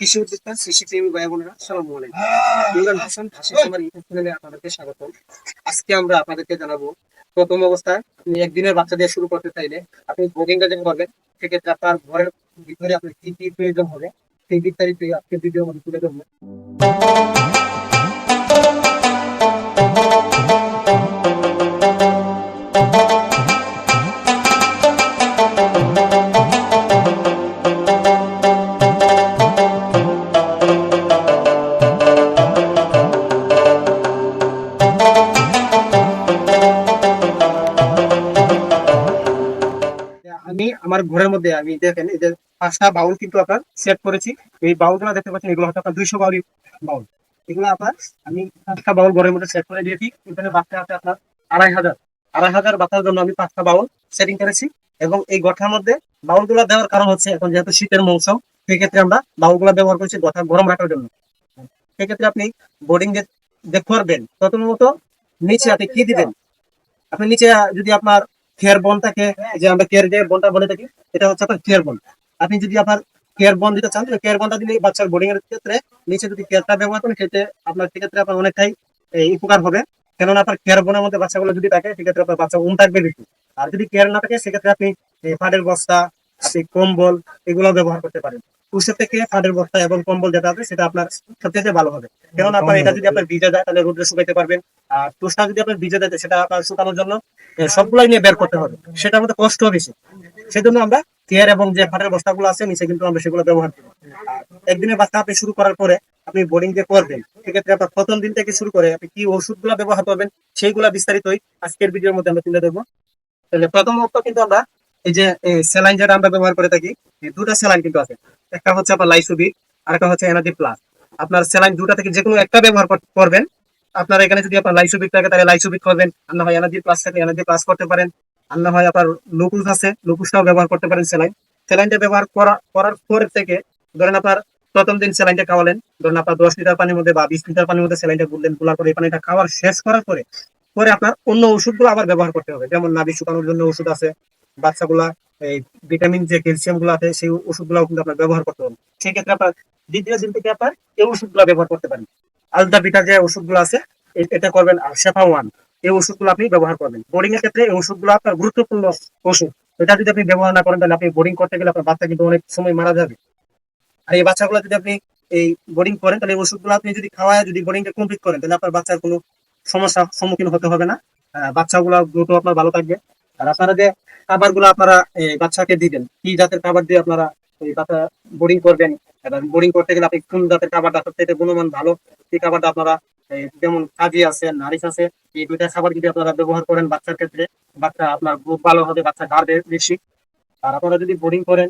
কৃষি উদ্যোক্তা কৃষিপ্রেমী ভাই বোনেরা সালামু আলাইকুম। ইমরান হাসান হাসি আমার ইউটিউব চ্যানেলে আপনাদেরকে স্বাগত আজকে আমরা আপনাদেরকে জানাব প্রথম অবস্থায় আপনি একদিনের বাচ্চা দিয়ে শুরু করতে চাইলে আপনি বোর্ডিংটা যখন করবেন। সেক্ষেত্রে আপনার ঘরের ভিতরে আপনার কি কি প্রয়োজন হবে সেই বিস্তারিত আজকে ভিডিও মধ্যে তুলে ধরবো। আমার ঘরের মধ্যে আমি দেখেন এই যে পাঁচটা বাউল কিন্তু আপনার সেট করেছি। এই বাউলগুলো দেখতে পাচ্ছেন, এগুলো হচ্ছে আপনার দুইশো বাউল বাউল। এগুলো আপনার আমি পাঁচটা বাউল ঘরের মধ্যে সেট করে দিয়েছি। এখানে বাচ্চা আছে আপনার আড়াই হাজার। আড়াই হাজার বাচ্চার জন্য আমি পাঁচটা বাউল সেটিং করেছি এবং এই গঠার মধ্যে বাউলগুলা দেওয়ার কারণ হচ্ছে এখন যেহেতু শীতের মৌসুম, সেক্ষেত্রে আমরা বাউলগুলা ব্যবহার করছি গঠা গরম রাখার জন্য। সেক্ষেত্রে আপনি বোর্ডিং যে করবেন, প্রথমত নিচে আপনি কি দিবেন? আপনি নিচে যদি আপনার কেয়ার বন থাকে যে আমরা কেয়ার যে বনটা বলে থাকি, এটা হচ্ছে আপনার কেয়ার বন আপনি যদি আপনার কেয়ার বন দিতে চান কেয়ার বনটা দিলে বাচ্চার বোর্ডিং এর ক্ষেত্রে নিচে যদি কেয়ারটা ব্যবহার করেন, সেক্ষেত্রে আপনার সেক্ষেত্রে আপনার অনেকটাই উপকার হবে। কেননা আপনার কেয়ার বনের মধ্যে বাচ্চাগুলো যদি থাকে, সেক্ষেত্রে আপনার বাচ্চা উম থাকবে বেশি। আর যদি কেয়ার না থাকে, সেক্ষেত্রে আপনি পাটের বস্তা, আপনি কম্বল, এগুলো ব্যবহার করতে পারেন। উষের থেকে পাটের বস্তা এবং কম্বল যেটা আছে, সেটা আপনার সবচেয়ে ভালো হবে। কেননা আপনার এটা যদি আপনার ভিজে যায়, তাহলে রোদ্রে শুকাইতে পারবেন। আর তুষটা যদি আপনার ভিজে যায়, সেটা আপনার শুকানোর জন্য সবগুলাই নিয়ে বের করতে হবে। সেটার মধ্যে কষ্ট বেশি। সেজন্য আমরা কেয়ার এবং যে ফাটের বস্তাগুলো আছে, নিচে কিন্তু আমরা সেগুলো ব্যবহার করি। একদিনের বাচ্চা আপনি শুরু করার পরে আপনি বোর্ডিং যে করবেন, সেক্ষেত্রে আপনার প্রথম দিন থেকে শুরু করে আপনি কি ওষুধগুলো ব্যবহার করবেন, সেইগুলা বিস্তারিতই আজকের ভিডিওর মধ্যে আমরা তুলে দেবো তাহলে প্রথমত কিন্তু আমরা এই যে স্যালাইন যেটা আমরা ব্যবহার করে থাকি দুটো স্যালাইন কিন্তু আছে। একটা হচ্ছে আপনার লাইসোবিক আর একটা হচ্ছে এনার্জি প্লাস। আপনার স্যালাইন দুটা থেকে যে কোনো একটা ব্যবহার করবেন। আপনার এখানে যদি আপনার লাইসোবিক থাকে, তাহলে লাইসোবিক করবেন। আর না হয় এনার্জি প্লাস থাকে, এনার্জি প্লাস করতে পারেন। আর না হয় আপনার লুকুস আছে লুকুসটাও ব্যবহার করতে পারেন স্যালাইন। স্যালাইনটা ব্যবহার করা করার পর থেকে ধরেন আপনার প্রথম দিন স্যালাইনটা খাওয়ালেন, ধরেন আপনার দশ লিটার পানির মধ্যে বা বিশ লিটার পানির মধ্যে স্যালাইনটা গুললেনগুলার পরে এই পানিটা খাওয়ার শেষ করার পরে পরে আপনার অন্য ওষুধগুলো আবার ব্যবহার করতে হবে। যেমন নাভি শুকানোর জন্য ওষুধ আছে বাচ্চাগুলা, এই ভিটামিন যে, ক্যালসিয়ামগুলো আছে, সেই ওষুধগুলো কিন্তু আপনার ব্যবহার করতে হবে সেই ক্ষেত্রে আপনার দ্বিতীয় দিন থেকে আপনার এই ওষুধগুলো ব্যবহার করতে পারেন। আলদা বিটার যে ওষুধগুলো আছে এটা করবেন আর ওয়ান, এই ওষুধগুলো আপনি ব্যবহার করবেন। বোর্ডিং এর ক্ষেত্রে এই ওষুধগুলো আপনার গুরুত্বপূর্ণ ওষুধ। এটা যদি আপনি ব্যবহার না করেন, তাহলে আপনি বোর্ডিং করতে গেলে আপনার বাচ্চা কিন্তু অনেক সময় মারা যাবে। আর এই বাচ্চাগুলো যদি আপনি এই বোর্ডিং করেন, তাহলে এই ওষুধগুলো আপনি যদি খাওয়ায়, যদি বোর্ডিংটা কমপ্লিট করেন, তাহলে আপনার বাচ্চার কোনো সমস্যার সম্মুখীন হতে হবে না। বাচ্চাগুলো দ্রুত আপনার ভালো থাকবে। আর আপনারা যে খাবারগুলো আপনারা বাচ্চাকে দিবেন। কি জাতের খাবার দিয়ে আপনারা এই বাচ্চা বোর্ডিং করবেন? এবং বোর্ডিং করতে গেলে আপনি কোন জাতের খাবারটা সবচেয়ে গুণমান ভালো? সেই খাবারটা আপনারা যেমন কাজি আছে, নারিশ আছে, এই দুইটা খাবার যদি আপনারা ব্যবহার করেন বাচ্চার ক্ষেত্রে, বাচ্চা আপনার খুব ভালো হবে, বাচ্চা গাড়বে বেশি। আর আপনারা যদি বোর্ডিং করেন,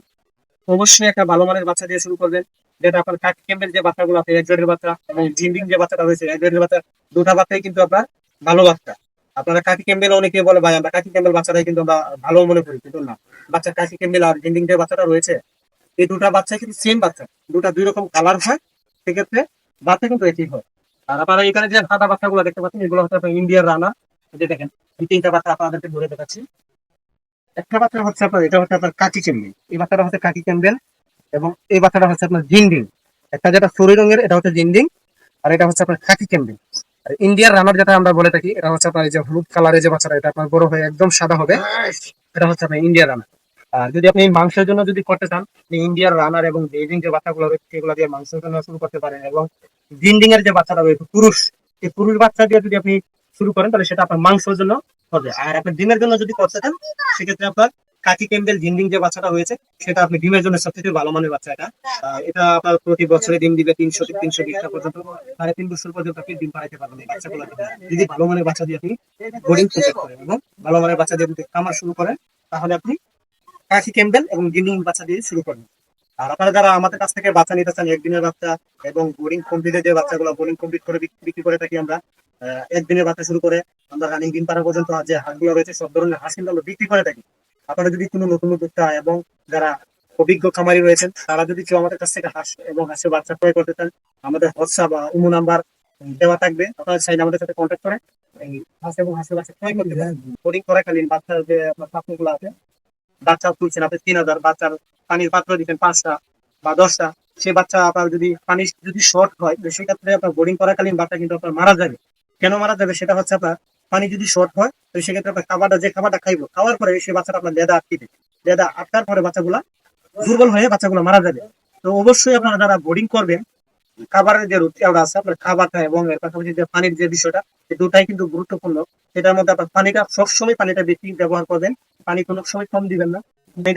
অবশ্যই একটা ভালো মানের বাচ্চা দিয়ে শুরু করবেন। যেটা আপনার কাকি ক্যাম্পের যে বাচ্চাগুলো আছে এক জনের বাচ্চা এবং জিন্ডিং যে বাচ্চাটা হয়েছে এক জনের বাচ্চা, দুটা বাচ্চাই কিন্তু আপনার ভালো বাচ্চা। আপনারা কাকি ক্যাম্বেল অনেকে বলে, ভাই, আমরা কাকি ক্যাম্বেল বাচ্চাটাই কিন্তু আমরা ভালো মনে করি। কিন্তু না, বাচ্চা কাকি ক্যাম্বেল আর জিন্ডিং যে বাচ্চাটা রয়েছে, এই দুটা বাচ্চা কিন্তু সেম বাচ্চা। দুটা দুই রকম কালার হয়, সেক্ষেত্রে বাচ্চা কিন্তু একই হয়। আর আপনারা এখানে যে সাদা বাচ্চাগুলো দেখতে পাচ্ছেন, এগুলো হচ্ছে আপনার ইন্ডিয়ার রানা। যে দেখেন, এই তিনটা বাচ্চা আপনাদেরকে ধরে দেখাচ্ছি। একটা বাচ্চা হচ্ছে আপনার, এটা হচ্ছে আপনার কাকি ক্যাম্বেল। এই বাচ্চাটা হচ্ছে কাকি ক্যাম্বেল এবং এই বাচ্চাটা হচ্ছে আপনার জিন্ডিং একটা যেটা সরি রঙের, এটা হচ্ছে জিন্ডিং আর এটা হচ্ছে আপনার খাকি ক্যাম্বেল। ইন্ডিয়ার রানার যেটা আমরা বলে থাকি, এটা হচ্ছে আপনার এই যে হলুদ কালারের যে বাচ্চাটা, এটা আপনার বড় হয়ে একদম সাদা হবে। এটা হচ্ছে আপনার ইন্ডিয়ার রানার আর যদি আপনি মাংসের জন্য যদি করতে চান ইন্ডিয়ার রানার এবং বেজিং যে বাচ্চাগুলো রয়েছে, সেগুলো দিয়ে মাংসের জন্য শুরু করতে পারেন এবং জিন্ডিং এর যে বাচ্চাটা রয়েছে, পুরুষ, এই পুরুষ বাচ্চা দিয়ে যদি আপনি শুরু করেন, তাহলে সেটা আপনার মাংসের জন্য হবে। আর আপনি ডিমের জন্য যদি করতে চান, সেক্ষেত্রে আপনার কাকি ক্যাম্বেল জিন্ডিং যে বাচ্চাটা হয়েছে, সেটা আপনি ডিমের জন্য সবচেয়ে ভালো মানের বাচ্চা এটা। এটা আপনার প্রতি বছরে ডিম দিবে তিনশো থেকে তিনশো বিশটা পর্যন্ত, সাড়ে তিন বছর পর্যন্ত আপনি ডিম পাড়াইতে পারবেন বাচ্চাগুলো যদি ভালো মানের বাচ্চা দিয়ে আপনি বোর্ডিং প্রজেক্ট করেন এবং ভালো মানের বাচ্চা দিয়ে যদি খামার শুরু করেন, তাহলে আপনি কাকি ক্যাম্বেল এবং জিন্ডিং বাচ্চা দিয়ে শুরু করবেন আর আপনারা যারা আমাদের কাছ থেকে বাচ্চা নিতে চান, একদিনের বাচ্চা এবং বোর্ডিং কমপ্লিটের যে বাচ্চাগুলো বোর্ডিং কমপ্লিট করে বিক্রি করে থাকি আমরা একদিনের বাচ্চা শুরু করে আমরা রানিং দিন পাড়া পর্যন্ত যে হাঁসগুলো রয়েছে, সব ধরনের হাঁস কিন্তু আমরা বিক্রি করে থাকি। আপনারা যদি কোনো নতুন উদ্যোক্তা এবং যারা অভিজ্ঞ খামারি রয়েছেন, তারা যদি কেউ আমাদের কাছ থেকে হাঁস এবং হাঁসের বাচ্চা ক্রয় করতে চান, আমাদের হোয়াটসঅ্যাপ বা ইমো নাম্বার দেওয়া থাকবে। আপনারা চাইলে আমাদের সাথে কন্ট্যাক্ট করে এই হাঁস এবং হাঁসের বাচ্চা ক্রয় করতে পারেন। করাকালীন বাচ্চার যে আপনার পাত্রগুলো আছে, বাচ্চা তুলছেন আপনি তিন হাজার, বাচ্চার পানির পাত্র দিচ্ছেন পাঁচটা বা দশটা সে বাচ্চা আপনার যদি পানি যদি শর্ট হয় সেক্ষেত্রে আপনার বোর্ডিং করাকালীন বাচ্চা কিন্তু আপনার মারা যাবে। কেন মারা যাবে? সেটা হচ্ছে আপনার পানি যদি শর্ট হয় তো সেক্ষেত্রে আপনার খাবারটা, যে খাবারটা খাইবো, খাওয়ার পরে সেই বাচ্চাটা আপনার লেদা আটকে দেবে। লেদা আটকার পরে বাচ্চাগুলা দুর্বল হয়ে বাচ্চাগুলো মারা যাবে। তো অবশ্যই আপনারা যারা বোর্ডিং করবেন, খাবারের যে রুটিটা আছে, আপনার খাবারটা এবং এর পাশাপাশি যে পানির যে বিষয়টা দুটাই কিন্তু গুরুত্বপূর্ণ। সেটার মধ্যে আপনার পানিটা, সবসময় পানিটা বেশি ব্যবহার করবেন। পানি কোনো সময় কম দিবেন না।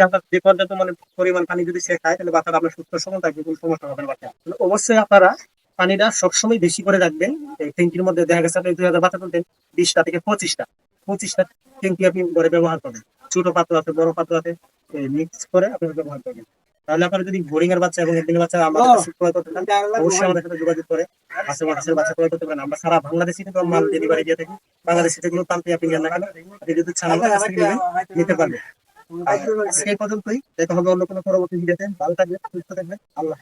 আপনার যে পর্যাপ্ত মানে পরিমাণ পানি যদি সে খায়, তাহলে বাচ্চাটা আপনার সুস্থ সময় থাকবে, কোনো সমস্যা হবে না বাচ্চা অবশ্যই আপনারা পানিটা সবসময় বেশি করে রাখবেন। ট্যাঙ্কির মধ্যে দেখা গেছে আপনি দুই হাজার বাচ্চা তুলতেন বিশটা থেকে পঁচিশটা। পঁচিশটা ট্যাঙ্কি আপনি ঘরে ব্যবহার করবেন ছোট পাত্র আছে, বড় পাত্র আছে মিক্স করে আপনারা ব্যবহার করবেন তাহলে আপনারা যদি বোরিং এর বাচ্চা এবং একদিনের বাচ্চা আমাদের কাছে করতে চান, অবশ্যই আমাদের সাথে যোগাযোগ করে। হাঁসের বাচ্চা ক্রয় করতে পারেন। আমরা সারা বাংলাদেশে কিন্তু মাল ডেলিভারি দিয়ে থাকি। বাংলাদেশে যেগুলো প্রান্তে আপনি নেন না আপনি যদি চান নিতে পারবেন। এই পর্যন্তই। দেখা হবে অন্য কোনো পরবর্তী ভিডিওতে ভালো থাকবেন, সুস্থ থাকবেন। আল্লাহ।